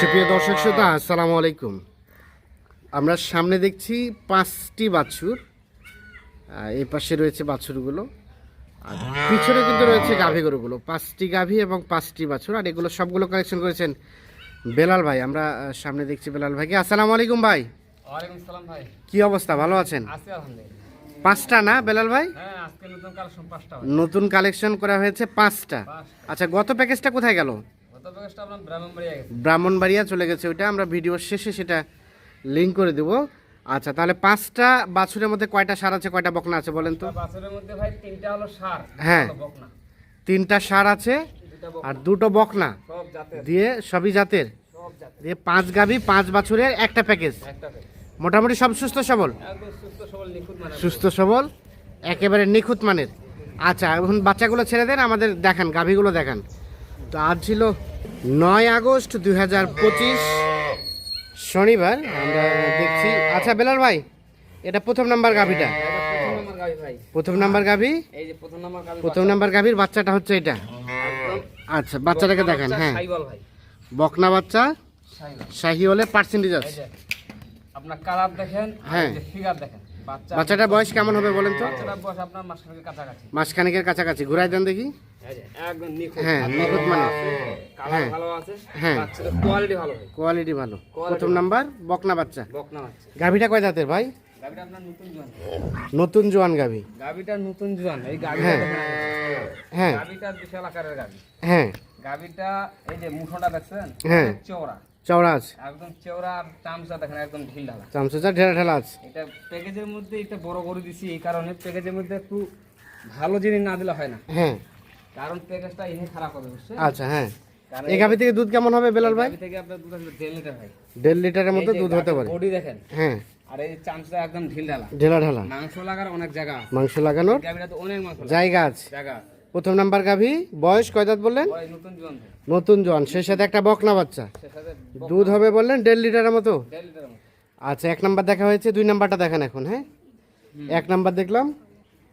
সুপ্রিয় দর্শক শ্রোতা আসসালামু আলাইকুম। আমরা সামনে দেখছি পাঁচটি বাছুর। এই পাশে রয়েছে বাছুরগুলো। আর পিছনে কিন্তু রয়েছে গাভী গরুগুলো। পাঁচটি গাভী এবং পাঁচটি বাছুর আর এগুলো সবগুলো কালেকশন করেছেন বেলাল ভাই। আমরা সামনে দেখছি বেলাল ভাইকে। আসসালামু আলাইকুম ভাই। কি অবস্থা? ভালো আছেন? পাঁচটা না বেলাল ভাই? হ্যাঁ নতুন কালেকশন করা হয়েছে পাঁচটা। আচ্ছা গত প্যাকেজটা কোথায় গেল? ব্রাহ্মণবাড়িয়া চলে গেছে ওইটা আমরা ভিডিওর শেষে সেটা লিঙ্ক করে দেব। আচ্ছা তাহলে পাঁচটা বাছুরের মধ্যে কয়টা সার আছে কয়টা বকনা আছে বলেন তো? তো বাছুরের মধ্যে ভাই তিনটা হলো সার হ্যাঁ। তিনটা সার আছে আর দুটো বকনা। দিয়ে সবই জাতের? দিয়ে পাঁচ গাভি পাঁচ বাছুরের একটা প্যাকেজ? মোটামুটি সব সুস্থ সবল? সুস্থ সবল সুস্থ সবল একেবারে নিখুঁত মানের। আচ্ছা এখন বাচ্চাগুলো ছেড়ে দেন আমাদের দেখান গাভিগুলো দেখান। তো আজ ছিল নয় আগস্ট দুই হাজার পঁচিশ শনিবার আমরা দেখছি। আচ্ছা বেলাল ভাই এটা প্রথম নাম্বার গাভিটা? প্রথম নাম্বার গাবি প্রথম নাম্বার গাভি? প্রথম নাম্বার গাভির বাচ্চাটা হচ্ছে এটা? আচ্ছা বাচ্চাটাকে দেখান হ্যাঁ। বকনা বাচ্চা শাহি হলে পার্সেন্টেজ আছে। আপনার কালার দেখেন হ্যাঁ। হ্যাঁ ফিগার দেখেন। বাচ্চাটার বয়স কেমন হবে বলেন তো? মাসখানেকের কাছাকাছি। মাসখানেকের কাছাকাছি। ঘুরাই দেন দেখি। হ্যাঁ, নিখুঁত মানে। হ্যাঁ। ভালো আছে হ্যাঁ। কোয়ালিটি ভালো ভাই কোয়ালিটি ভালো। Quality প্রথম নাম্বার বকনা বাচ্চা। গাভিটা কয় দাঁতের ভাই? নতুন জোয়ান। নতুন গাভি। গাবিটা নতুন জোয়ান। এই গাবিটা হ্যাঁ। দেখেন হ্যাঁ। বিশাল আকারের গাবি হ্যাঁ। গাবিটা এই যে মুঠোটা দেখছেন? হ্যাঁ। চওড়া। চওড়া আছে একদম চওড়া আর চামচা দেখেন একদম ঢিল চামচা ঢেলা ঢেলা আছে। এটা প্যাকেজের মধ্যে এটা বড় করে দিছি এই কারণে প্যাকেজের মধ্যে একটু ভালো জিনিস না দিলে হয় না। হ্যাঁ। কারণ প্যাকেজটা এনে খারাপ হবে বুঝছেন? আচ্ছা হ্যাঁ। এই গাভি থেকে দুধ কেমন হবে বেলাল ভাই? থেকে আপনার দুধ আসবে দেড় লিটার ভাই দেড় লিটারের মতো দুধ হতে পারে। বডি দেখেন হ্যাঁ। আর এই চামচা একদম ঢিল ঢালা। ঢেলা ঢালা। মাংস লাগার অনেক জায়গা মাংস লাগানোর গাবিটা তো অনেক মাংস জায়গা আছে। জায়গা আছে। প্রথম নাম্বার গাভি বয়স কয় দাঁত বললেন? নতুন জোয়ান। সেই সাথে একটা বকনা বাচ্চা। দুধ হবে বললেন দেড় লিটারের মতো। আচ্ছা এক নাম্বার দেখা হয়েছে দুই নাম্বারটা দেখেন এখন হ্যাঁ? এক নাম্বার দেখলাম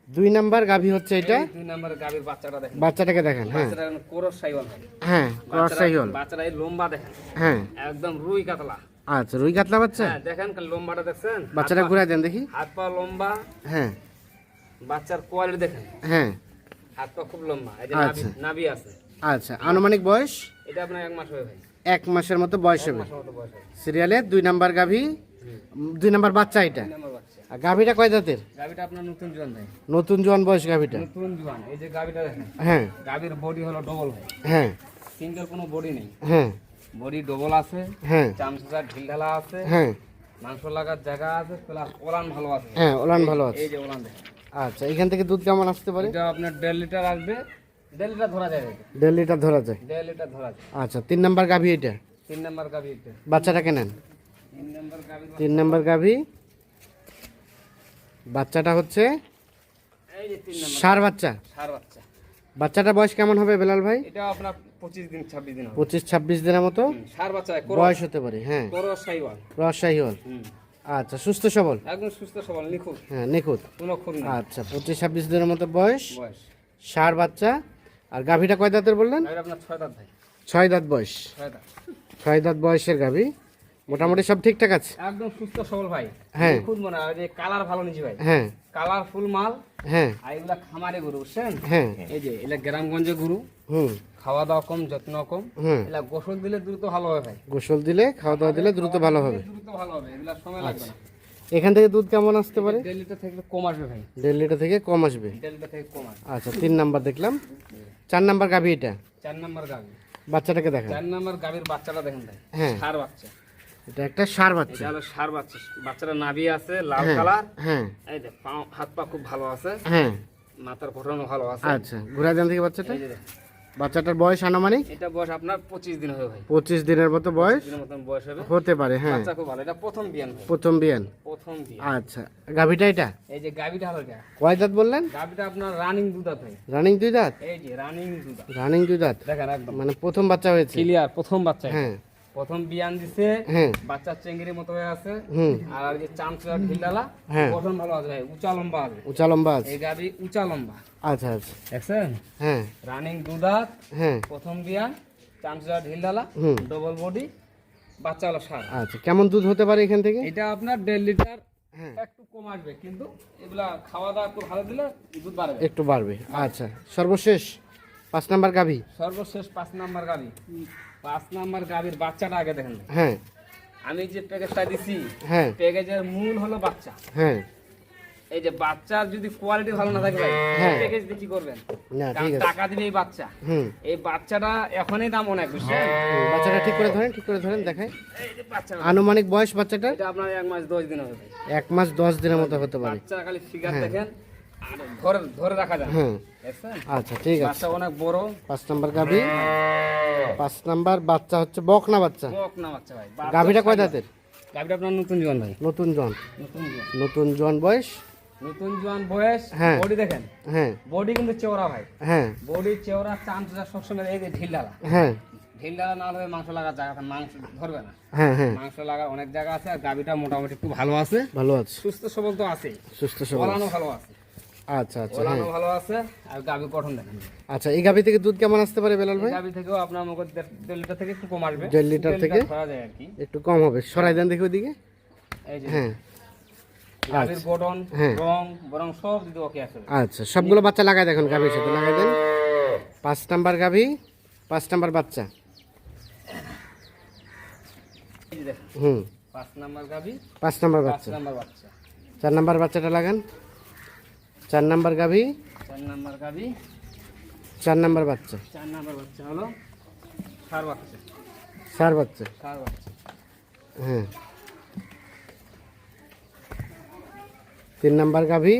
দুই নাম্বার গাভি হচ্ছে এটা। দুই নম্বরের গাবির বাচ্চাটা দেখেন। বাচ্চাটাকে দেখেন হ্যাঁ। কোরস সাইওয়াল হ্যাঁ ক্রস সাইহল বাচ্চাটা এই লম্বা দেখেন। হ্যাঁ। একদম রুই কাতলা। আচ্ছা রুই কাতলা বাচ্চা? হ্যাঁ দেখেন লম্বাটা দেখছেন। বাচ্চাটা ঘুরাই দেন দেখি। হাত পা লম্বা। হ্যাঁ। বাচ্চার কোয়ালিটি দেখেন। হ্যাঁ। হাত পা খুব লম্বা। এই যে আচ্ছা। নাভি আছে। আচ্ছা আনুমানিক বয়স? এটা আপনার এক মাস হবে ভাই এক মাসের মতো বয়স হবে। মতো বয়স হবে। সিরিয়ালে দুই নাম্বার গাভি দুই নাম্বার বাচ্চা এটা? তিন বাচ্চা। আর গাভিটা কয় দাঁতের গাবিটা আপনার নতুন জোয়ান ভাই। নতুন জোয়ান বয়স গাভিটা? নতুন জোয়ান। এই যে গাবিটা দেখেন। হ্যাঁ। গাবির বডি হলো ডবল ভাই। হ্যাঁ। সিঙ্গেল কোনো বডি নেই। হ্যাঁ। বডি ডবল আছে। হ্যাঁ। চামচা ঢিল ঢালা আছে। হ্যাঁ। মাংস লাগার জায়গা আছে প্লাস ওলান ভালো আছে। হ্যাঁ ওলান ভালো আছে। এই যে ওলান দেখেন। আচ্ছা এখান থেকে দুধ কেমন আসতে পারে? এটা আপনার দেড় লিটার আসবে। দেড় লিটার ধরা যায় এটা। দেড় লিটার ধরা যায়? দেড় লিটার ধরা যায়। আচ্ছা তিন নাম্বার গাভি এটা? তিন নম্বর গাভি এটা। বাচ্চাটাকে নেন? তিন নম্বর গাভি তিন নাম্বার গাভি। বাচ্চাটা হচ্ছে এই যে তিন নম্বর। সার বাচ্চা। সার বাচ্চা। বাচ্চাটা বয়স কেমন হবে বেলাল ভাই? এটা আপনার পঁচিশ দিন ছাব্বিশ দিন হবে। পঁচিশ ছাব্বিশ দিনের মতো সার বাচ্চা বয়স হতে পারে হ্যাঁ। করো সাইওয়াল। রসাই হল হুম। আচ্ছা সুস্থ সবল? একদম সুস্থ সবল নিখুঁত। হ্যাঁ নিখুঁত। কোনো খুব আচ্ছা পঁচিশ ছাব্বিশ দিনের মতো বয়স? বয়স। সার বাচ্চা? আর গাভীটা কয় দাঁতের বললেন? আপনার ছয় দাঁত ভাই। ছয় দাঁত বয়স। ছয় দাঁত। ছয় দাঁত বয়সের গাভী। মোটামুটি সব ঠিকঠাক আছে? একদম সুস্থ সবল ভাই। হ্যাঁ। নিখুঁত মনে হয় যে কালার ভালো নিছি ভাই। হ্যাঁ। কালারফুল মাল। হ্যাঁ। আর এগুলা খামারে গরু বুঝছেন? হ্যাঁ। এই যে এগুলা গ্রামগঞ্জে গরু। হুম। খাওয়া দাওয়া কম যত্ন কম। এগুলা গোসল দিলে দ্রুত ভালো হবে ভাই। গোসল দিলে খাওয়া দাওয়া দিলে দ্রুত ভালো হবে। দ্রুত ভালো হবে এগুলা সময় লাগবে না। এখান থেকে দুধ কেমন আসতে পারে? দেড় লিটার থেকে কম আসবে ভাই। দেড় লিটার থেকে কম আসবে? দেড় লিটার থেকে কম আসবে। আচ্ছা তিন নাম্বার দেখলাম। চার নাম্বার গাভী এটা? চার নম্বর গাভি। বাচ্চাটাকে দেখা চার নম্বর গাভির বাচ্চাটা দেখেন ভাই। হ্যাঁ। সার বাচ্চা। এটা একটা সার বাচ্চা। এটা হলো সার বাচ্চা। বাচ্চাটা নাভি আছে লাল হ্যাঁ কালার। হ্যাঁ। এই যে পা হাত পা খুব ভালো আছে। হ্যাঁ। মাথার গঠনও ভালো আছে। আচ্ছা ঘোরা দেন থেকে বাচ্চাটা। এই দেখেন। বাচ্চাটার বয়স আনুমানিক? এটা বয়স আপনার পঁচিশ দিন হবে ভাই। পঁচিশ দিনের মতো বয়স? দিনের মতো বয়স হবে। হতে পারে হ্যাঁ। বাচ্চা খুব ভালো। এটা প্রথম বিয়ান ভাই। প্রথম বিয়ান? প্রথম বিয়ান। আচ্ছা। গাবিটা এটা? এই যে গাবিটা হলো এটা। কয় দাঁত বললেন? গাবিটা আপনার রানিং দুধাত ভাই। রানিং দুই দাঁত? এই যে রানিং দুধা রানিং দুই দাঁত। দেখেন একদম। মানে প্রথম বাচ্চা হয়েছে? ক্লিয়ার প্রথম বাচ্চা হ্যাঁ। প্রথম বিয়ান দিছে হ্যাঁ। বাচ্চা চেঙ্গির মতো হয়ে আছে আর আর যে চামচা ঢিলালা হ্যাঁ। গঠন ভালো আছে ভাই উঁচা লম্বা আছে। উঁচা লম্বা আছে। এই গাভি উঁচা লম্বা। আচ্ছা আচ্ছা। দেখছেন? হ্যাঁ। রানিং দুধাত হ্যাঁ। প্রথম বিয়ান চামচা ঢিলালা ডবল বডি বাচ্চা হলো সার আচ্ছা কেমন দুধ হতে পারে এখান থেকে? এটা আপনার দেড় লিটার হ্যাঁ। একটু কম আসবে কিন্তু এগুলা খাওয়া দাওয়া একটু ভালো দিলে দুধ বাড়বে। একটু বাড়বে আচ্ছা। সর্বশেষ পাঁচ নাম্বার গাভী? সর্বশেষ পাঁচ নাম্বার গাবি পাঁচ নাম্বার গাবির বাচ্চাটা আগে দেখেন। হ্যাঁ। আমি যে প্যাকেজটা দিছি হ্যাঁ। প্যাকেজের মূল হলো বাচ্চা। হ্যাঁ। এই যে বাচ্চার যদি কোয়ালিটি ভালো না থাকে ভাই হ্যাঁ। প্যাকেজ দিয়ে কি করবেন? টাকা দিবে এই বাচ্চা এই বাচ্চাটা এখনই দাম অনেক বুঝছেন? বাচ্চাটা ঠিক করে ধরেন ঠিক করে ধরেন বাচ্চা। আনুমানিক বয়স বাচ্চাটা? এটা আপনার এক মাস দশ দিন হবে। এক মাস দশ দিনের মতো হতে পারে। বাচ্চা খালি ফিগার দেখেন ধরে ধরে রাখা যায় হ্যাঁ। আচ্ছা ঠিক আছে। বাচ্চা অনেক বড়। পাঁচ নাম্বার গাভী। পাঁচ নাম্বার বাচ্চা হচ্ছে বকনা বাচ্চা। বক না বাচ্চা ভাই গাভীটা কয় দাঁতের গাভীটা আপনার নতুন জোয়ান ভাই। নতুন জন। নতুন জোয়ান নতুন জন বয়স? নতুন জোয়ান বয়স হ্যাঁ। বডি দেখেন। হ্যাঁ। বডি কিন্তু চওড়া ভাই। হ্যাঁ। বডি চওড়া চান্স সবসময় এই যে ঢিল হ্যাঁ। ঢিল ডালা না হলে মাংস লাগার জায়গা মাংস ধরবে না। হ্যাঁ হ্যাঁ। মাংস লাগার অনেক জায়গা আছে আর গাভীটা মোটামুটি একটু ভালো আছে। ভালো আছে। সুস্থ সবল তো আছে সুস্থ সবল। ভালো আছে। আচ্ছা আচ্ছা হ্যাঁ। ওলানো ভালো আছে আর গাভী গঠন দেখেন। আচ্ছা এই থেকে দুধ কেমন আসতে পারে বেলাল ভাই? থেকেও আপনার দেড় লিটার থেকে একটু কম আসবে। দেড় লিটার থেকে? ধরা যায় আর কি। একটু কম হবে। সরাই দেন দেখি ওদিকে। এই যে হ্যাঁ। গঠন হ্যাঁ। রং বরং সব যদি ওকে আছে আচ্ছা সবগুলো বাচ্চা লাগাই দেখুন গাভীর সাথে লাগাই দেন। পাঁচ নাম্বার গাভী পাঁচ নাম্বার বাচ্চা। হুম। পাঁচ নাম্বার গাভী পাঁচ নাম্বার বাচ্চা। চার নাম্বার বাচ্চাটা লাগান। চার নাম্বার গাভী? চার নাম্বার গাভী। চার নাম্বার বাচ্চা? চার নাম্বার বাচ্চা হলো সার বাচ্চা। চার বাচ্চা? সার বাচ্চা। হ্যাঁ। তিন নাম্বার গাভী?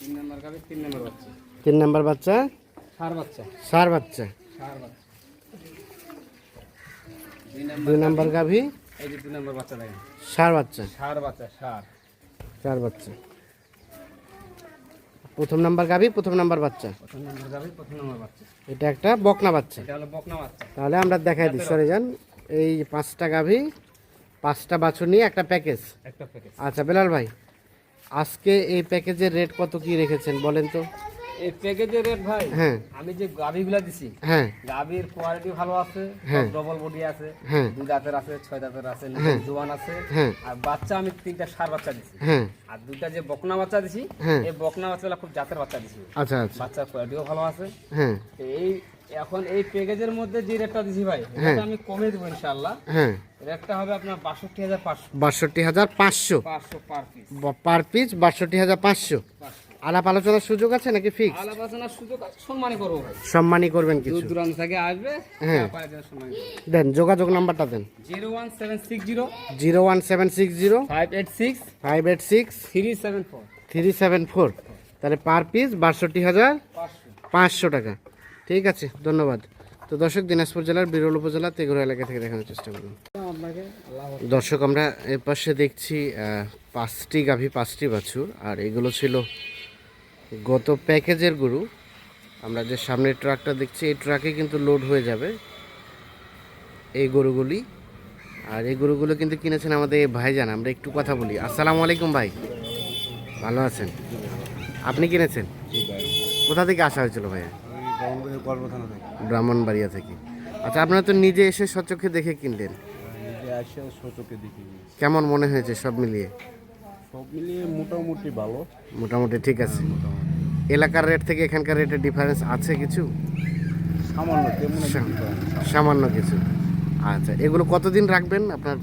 তিন নাম্বার গাভী তিন নাম্বার বাচ্চা। তিন নাম্বার বাচ্চা? সার বাচ্চা। সার বাচ্চা। সার বাচ্চা। দুই নাম্বার দুই নাম্বার গাভী? এই যে দুই নাম্বার বাচ্চা দেখেন। সার বাচ্চা। সার বাচ্চা সার। চার বাচ্চা। প্রথম নাম্বার গাভী প্রথম নাম্বার বাচ্চা। প্রথম নাম্বার গাভী প্রথম নাম্বার বাচ্চা। এটা একটা বকনা বাচ্চা। এটা হলো বকনা বাচ্চা। তাহলে আমরা দেখাই দিই সরে যান এই পাঁচটা গাভী পাঁচটা বাছুর নিয়ে একটা প্যাকেজ। একটা প্যাকেজ। আচ্ছা বেলাল ভাই আজকে এই প্যাকেজের রেট কত কি রেখেছেন বলেন তো। এই প্যাকেজের রেট ভাই হ্যাঁ। আমি যে গাভীগুলা দিছি হ্যাঁ। গাভীর কোয়ালিটি ভালো আছে হ্যাঁ। ডবল বডি আছে হ্যাঁ। দুই দাঁতের আছে ছয় দাঁতের আছে জোয়ান আছে হ্যাঁ। আর বাচ্চা আমি তিনটা সার বাচ্চা দিছি। হ্যাঁ। আর দুইটা যে বকনা বাচ্চা দিছি হ্যাঁ। এই বকনা বাচ্চাগুলো খুব জাতের বাচ্চা দিছি। আচ্ছা আচ্ছা। বাচ্চার কোয়ালিটিও ভালো আছে। হ্যাঁ। এই এখন এই প্যাকেজের মধ্যে যে রেটটা দিছি ভাই হ্যাঁ। এটা আমি কমে দেবো ইনশাল্লাহ হ্যাঁ। রেটটা হবে আপনার বাষট্টি হাজার পাঁচশো। বাষট্টি হাজার পাঁচশো। পাঁচশো পার পিস পার পিস বাষট্টি হাজার পাঁচশো। পাঁচশো। আলাপ আলোচনার সুযোগ আছে নাকি ফিক্স আলাপ আলোচনার সুযোগ আছে, সম্মানই করব ভাই। সম্মানই করবেন কিছু। দূর দূরান্ত থেকে আসবে হ্যাঁ। দেন যোগাযোগ নাম্বারটা দেন। Zero one seven six zero zero one seven six zero five eight six five eight six three seven four. Three seven four. তাহলে পার পিস বাষট্টি হাজার পাঁচশো। টাকা। ঠিক আছে ধন্যবাদ। তো দর্শক দিনাজপুর জেলার বিরল উপজেলা তেগুড়া এলাকা থেকে দেখানোর চেষ্টা করুন। দর্শক আমরা এর পাশে দেখছি পাঁচটি গাভী পাঁচটি বাছুর আর এগুলো ছিল গত প্যাকেজের গরু আমরা যে সামনের ট্রাকটা দেখছি এই ট্রাকে কিন্তু লোড হয়ে যাবে এই গরুগুলি। আর এই গরুগুলো কিন্তু কিনেছেন আমাদের এই ভাইজান আমরা একটু কথা বলি। আসসালামু আলাইকুম ভাই। ভালো আছেন? আপনি কিনেছেন? কোথা থেকে আসা হয়েছিল ভাইয়া? ব্রাহ্মণবাড়িয়া থেকে। আচ্ছা আপনারা তো নিজে এসে সচক্ষে দেখে কিনলেন? দেখি কেমন মনে হয়েছে সব মিলিয়ে? সব মিলিয়ে মোটামুটি ভালো। মোটামুটি ঠিক আছে। এলাকার রেট থেকে এখানকার রেটের ডিফারেন্স আছে কিছু? সামান্য কিছু আচ্ছা এগুলো কতদিন রাখবেন আপনার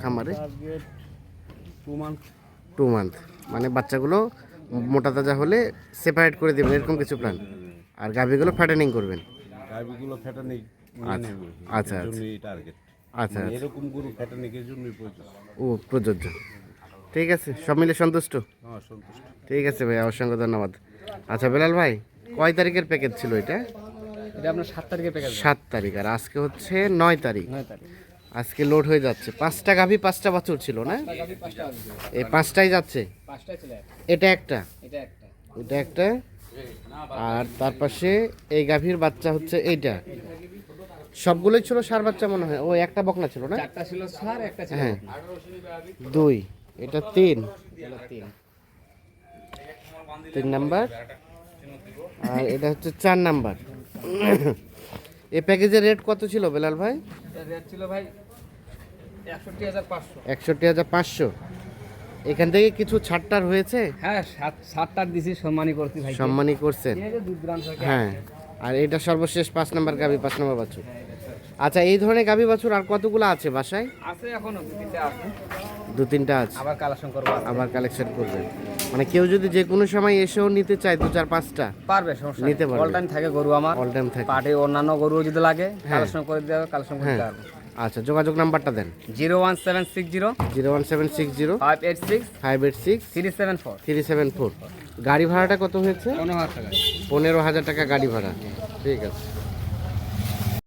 খামারে? টু মান্থ টু মান্থ মানে বাচ্চাগুলো মোটা তাজা হলে সেপারেট করে দেবেন এরকম কিছু প্ল্যান আর গাভিগুলো ফ্যাটেনিং করবেন? গাভিগুলো আচ্ছা, আচ্ছা, টার্গেট আচ্ছা আচ্ছা। এরকম গরু ফ্যাটানিকের জন্যই প্রয়োজন ও প্রযোজ্য। ঠিক আছে সব মিলে সন্তুষ্ট? হ্যাঁ সন্তুষ্ট। ঠিক আছে ভাই অসংখ্য ধন্যবাদ। আচ্ছা বেলাল ভাই কয় তারিখের প্যাকেজ ছিল এটা? এটা আপনার সাত তারিখে প্যাকেজ সাত তারিখ আর আজকে হচ্ছে নয় তারিখ। নয় তারিখ। আজকে লোড হয়ে যাচ্ছে। পাঁচটা গাভী পাঁচটা বাছুর ছিল না? এই পাঁচটাই যাচ্ছে? এটা একটা? এটা একটা। আর তার পাশে এই গাভীর বাচ্চা হচ্ছে এইটা। সবগুলোই ছিল সার বাচ্চা মনে হয়। ও একটা বকনা ছিল না? চারটা ছিল সার একটা ছিল হ্যাঁ। দুই। এটা তিন। তিন। তিন নাম্বার। আর এটা হচ্ছে চার নাম্বার। এই প্যাকেজের রেট কত ছিল বেলাল ভাই? রেট ছিল ভাই একষট্টি হাজার পাঁচশো। এখান থেকে কিছু ছাড়টার হয়েছে? হ্যাঁ সাতটার দিছি সম্মানই করছি ভাই। সম্মানই করছেন। হ্যাঁ আর এটা সর্বশেষ পাঁচ নাম্বার গাভি পাঁচ নাম্বার বাছুর। আচ্ছা এই ধরনের গাভি বাছুর আর কতগুলো আছে বাসায়? আছে এখনও দু তিনটে আছে। দু তিনটা আছে। আবার কালেকশন করব আবার কালেকশন করবেন। মানে কেউ যদি যে কোনো সময় এসেও নিতে চায় দু চার পাঁচটা পারবে সমস্যা নিতে পারবে। অল টাইম থাকে গরু আমার। অল টাইম থাকে। পাটে অন্যান্য গরু যদি লাগে কালেকশন করে দেওয়া কালেকশন করতে হ্যাঁ। পারব আচ্ছা যোগাযোগ নাম্বারটা দেন। Zero one seven six zero. Zero one seven six zero. Five eight six. Five eight six. Three seven four. Three seven four. গাড়ি ভাড়াটা কত হয়েছে? পনেরো হাজার টাকা। পনেরো হাজার টাকা গাড়ি ভাড়া। ঠিক আছে।